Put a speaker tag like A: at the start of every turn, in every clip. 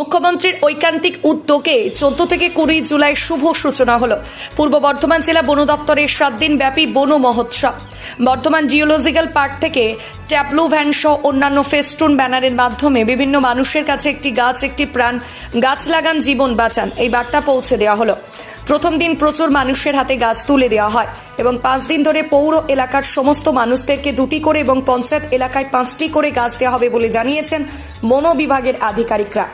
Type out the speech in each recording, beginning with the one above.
A: মুখ্যমন্ত্রীর ঐকান্তিক উদ্যোগে চোদ্দ থেকে কুড়ি জুলাই শুভ সূচনা হলো। পূর্ব বর্ধমান জেলা বন দপ্তরের সাত দিন ব্যাপী বন মহোৎসব। বর্ধমান জিওলজিক্যাল পার্ক থেকে ট্যাবলো ভ্যান সহ অন্যান্য ফেস্টুন ব্যানারের মাধ্যমে বিভিন্ন মানুষের কাছে একটি গাছ, একটি প্রাণ, গাছ লাগান, জীবন বাঁচান এই বার্তা পৌঁছে দেওয়া হলো। প্রথম দিন প্রচুর মানুষের হাতে গাছ তুলে দেওয়া হয় এবং পাঁচ দিন ধরে পৌর এলাকার সমস্ত মানুষদেরকে দুটি করে এবং পঞ্চায়েত এলাকায় পাঁচটি করে গাছ দেওয়া হবে বলে জানিয়েছেন বন বিভাগের আধিকারিকরা।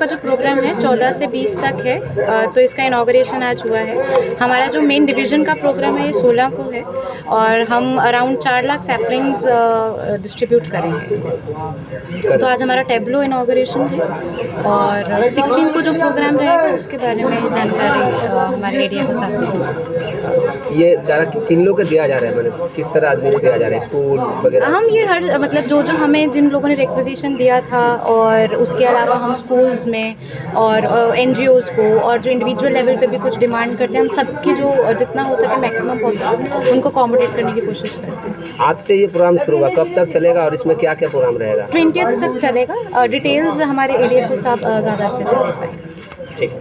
B: का जो प्रोग्राम है 14 से 20 तक है तो इसका इनाग्रेशन आज हुआ है। हमारा जो मेन डिवीज़न का प्रोग्राम है ये 16 को है और हम अराउंड चार लाख सैपलिंग्स डिस्ट्रीब्यूट करेंगे। तो आज हमारा टेबलो इनाग्रेशन है और 16 को जो प्रोग्राम रहेगा उसके बारे में जानकारी हमारे मीडिया को साथ
C: ये चारा किन लोग को दिया जा रहा है? मतलब किस तरह आदमी को दिया जा रहा है? स्कूल वगैरह?
B: हम ये हर मतलब जो जो हमें जिन लोगों ने रिक्वेजिशन दिया था और उसके अलावा हम स्कूल्स में और एन को और जो इंडिविजुअल लेवल पे भी कुछ डिमांड करते हैं हम सबकी जो जितना हो सके मैक्सिमम पॉसिबल उनको अकोमोडेट करने की कोशिश करते हैं
C: आज से ये प्रोग्राम शुरू हुआ कब तक चलेगा और इसमें क्या क्या प्रोग्राम रहेगा
B: ट्वेंटी तक चलेगा डिटेल्स हमारे एरिया को सब अ, ज़्यादा अच्छे से दे पाएंगे
C: ঠিক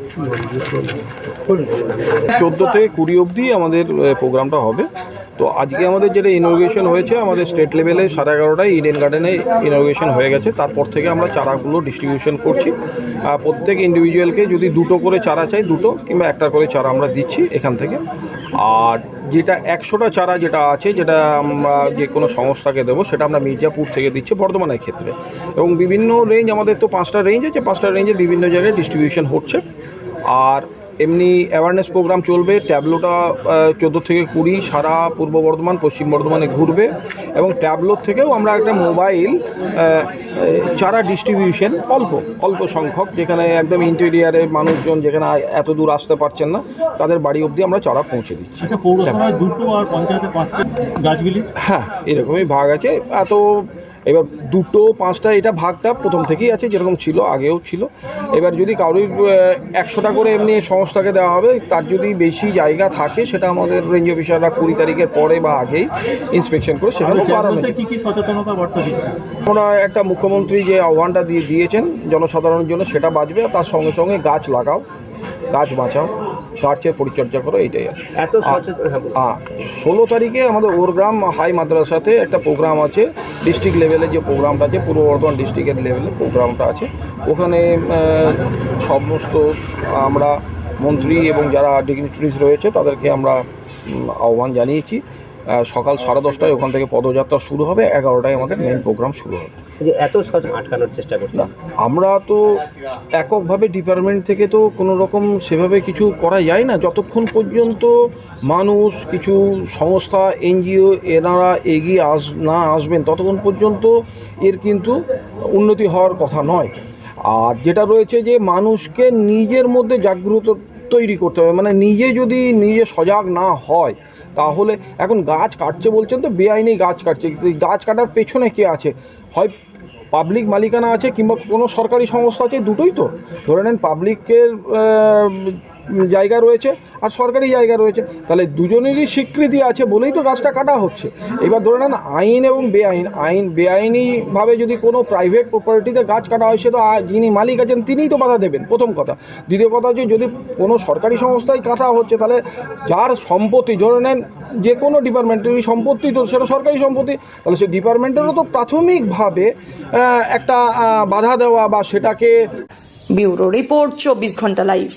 D: চোদ্দো থেকে কুড়ি অবধি আমাদের আহ, প্রোগ্রামটা হবে তো আজকে আমাদের যেটা ইনোগ্রেশন হয়েছে, আমাদের স্টেট লেভেলে সাড়ে এগারোটায় ইডেন গার্ডেনে ইনোগ্রেশন হয়ে গেছে। তারপর থেকে আমরা চারাগুলো ডিস্ট্রিবিউশন করছি। প্রত্যেক ইন্ডিভিজুয়ালকে যদি দুটো করে চারা চাই, দুটো কিংবা একটা করে চারা আমরা দিচ্ছি এখান থেকে। আর যেটা একশোটা চারা যেটা আছে, যেটা আমরা যে কোনো সংস্থাকে দেবো, সেটা আমরা মির্জাপুর থেকে দিচ্ছি বর্ধমানের ক্ষেত্রে। এবং বিভিন্ন রেঞ্জ আমাদের তো পাঁচটা রেঞ্জ আছে, পাঁচটা রেঞ্জে বিভিন্ন জায়গায় ডিস্ট্রিবিউশন হচ্ছে। আর এমনি অ্যাওয়ারনেস প্রোগ্রাম চলবে ট্যাবলোটা চোদ্দ থেকে কুড়ি সারা পূর্ব বর্ধমান পশ্চিম বর্ধমানে ঘুরবে এবং ট্যাবলোর থেকেও আমরা একটা মোবাইল চারা ডিস্ট্রিবিউশন অল্প অল্প সংখ্যক যেখানে একদম ইন্টেরিয়ারে মানুষজন যেখানে এত দূর আসতে পারছেন না তাদের বাড়ি অবধি আমরা চারা পৌঁছে দিচ্ছি।
E: আচ্ছা দুটো আর পঞ্চায়েতে গাছগুলি?
D: হ্যাঁ এরকমই ভাগ আছে এত এবার দুটো পাঁচটা এটা ভাগটা প্রথম থেকেই আছে যেরকম ছিল আগেও ছিল। এবার যদি কারোর একশোটা করে এমনি সংস্থাকে দেওয়া হবে তার যদি বেশি জায়গা থাকে সেটা আমাদের রেঞ্জ অফিসাররা কুড়ি তারিখের পরে বা আগেই ইন্সপেকশন করে সেখানে বাড়ানো
E: দিচ্ছে?
D: আমরা একটা মুখ্যমন্ত্রী যে আহ্বানটা দিয়ে দিয়েছেন জনসাধারণের জন্য সেটা বাঁচবে আর তার সঙ্গে সঙ্গে গাছ লাগাও গাছ বাঁচাও। গাছের পরিচর্যা করো এইটাই আছে।
C: এত হ্যাঁ
D: ষোলো তারিখে আমাদের ওরগ্রাম হাই মাদ্রাসাতে একটা প্রোগ্রাম আছে ডিস্ট্রিক্ট লেভেলে যে প্রোগ্রামটা আছে পূর্ব বর্ধমান ডিস্ট্রিক্টের লেভেলে প্রোগ্রামটা আছে। ওখানে সমস্ত আমরা মন্ত্রী এবং যারা ডিগনিটারিজ রয়েছে তাদেরকে আমরা আহ্বান জানিয়েছি। সকাল সাড়ে দশটায় ওখান থেকে পদযাত্রা শুরু হবে এগারোটায় আমাদের মেন প্রোগ্রাম শুরু হবে।
C: যে এত সচেতন আটকানোর চেষ্টা করছে
D: আমরা তো এককভাবে ডিপার্টমেন্ট থেকে তো কোনো রকম সেভাবে কিছু করা যায় না। যতক্ষণ পর্যন্ত মানুষ কিছু সংস্থা এনজিও এনারা এগিয়ে আস না আসবেন ততক্ষণ পর্যন্ত এর কিন্তু উন্নতি হওয়ার কথা নয়। আর যেটা রয়েছে যে মানুষকে নিজের মধ্যে জাগ্রত তৈরি করতে হবে। মানে নিজে যদি নিজে সজাগ না হয় তাহলে এখন গাছ কাটছে বলছেন তো, বেআইনি গাছ কাটছে। গাছ কাটার পেছনে কে আছে? হয় পাবলিক মালিকানা আছে কিংবা কোনো সরকারি সংস্থা আছে? দুটোই তো। ধরে নেন পাবলিকের জায়গা রয়েছে আর সরকারি জায়গা রয়েছে। তাহলে দুজনেরই স্বীকৃতি আছে বলেই তো গাছটা কাটা হচ্ছে। এবার ধরে নেন আইন এবং বেআইন। আইন বেআইনিভাবে যদি কোনো প্রাইভেট প্রপার্টিতে গাছ কাটা হয়, সে তো যিনি মালিক আছেন, তিনিই তো বাধা দেবেন। প্রথম কথা। দ্বিতীয় কথা হচ্ছে যদি কোনো সরকারি সংস্থায় কাটা হচ্ছে, তাহলে যার সম্পত্তি, ধরে নেন যে কোনো ডিপার্টমেন্টেরই সম্পত্তি তো সেটা সরকারি সম্পত্তি, তাহলে সেই ডিপার্টমেন্টেরও তো প্রাথমিকভাবে একটা বাধা দেওয়া বা সেটাকে
A: ব্যুরো রিপোর্ট, চব্বিশ ঘণ্টা লাইভ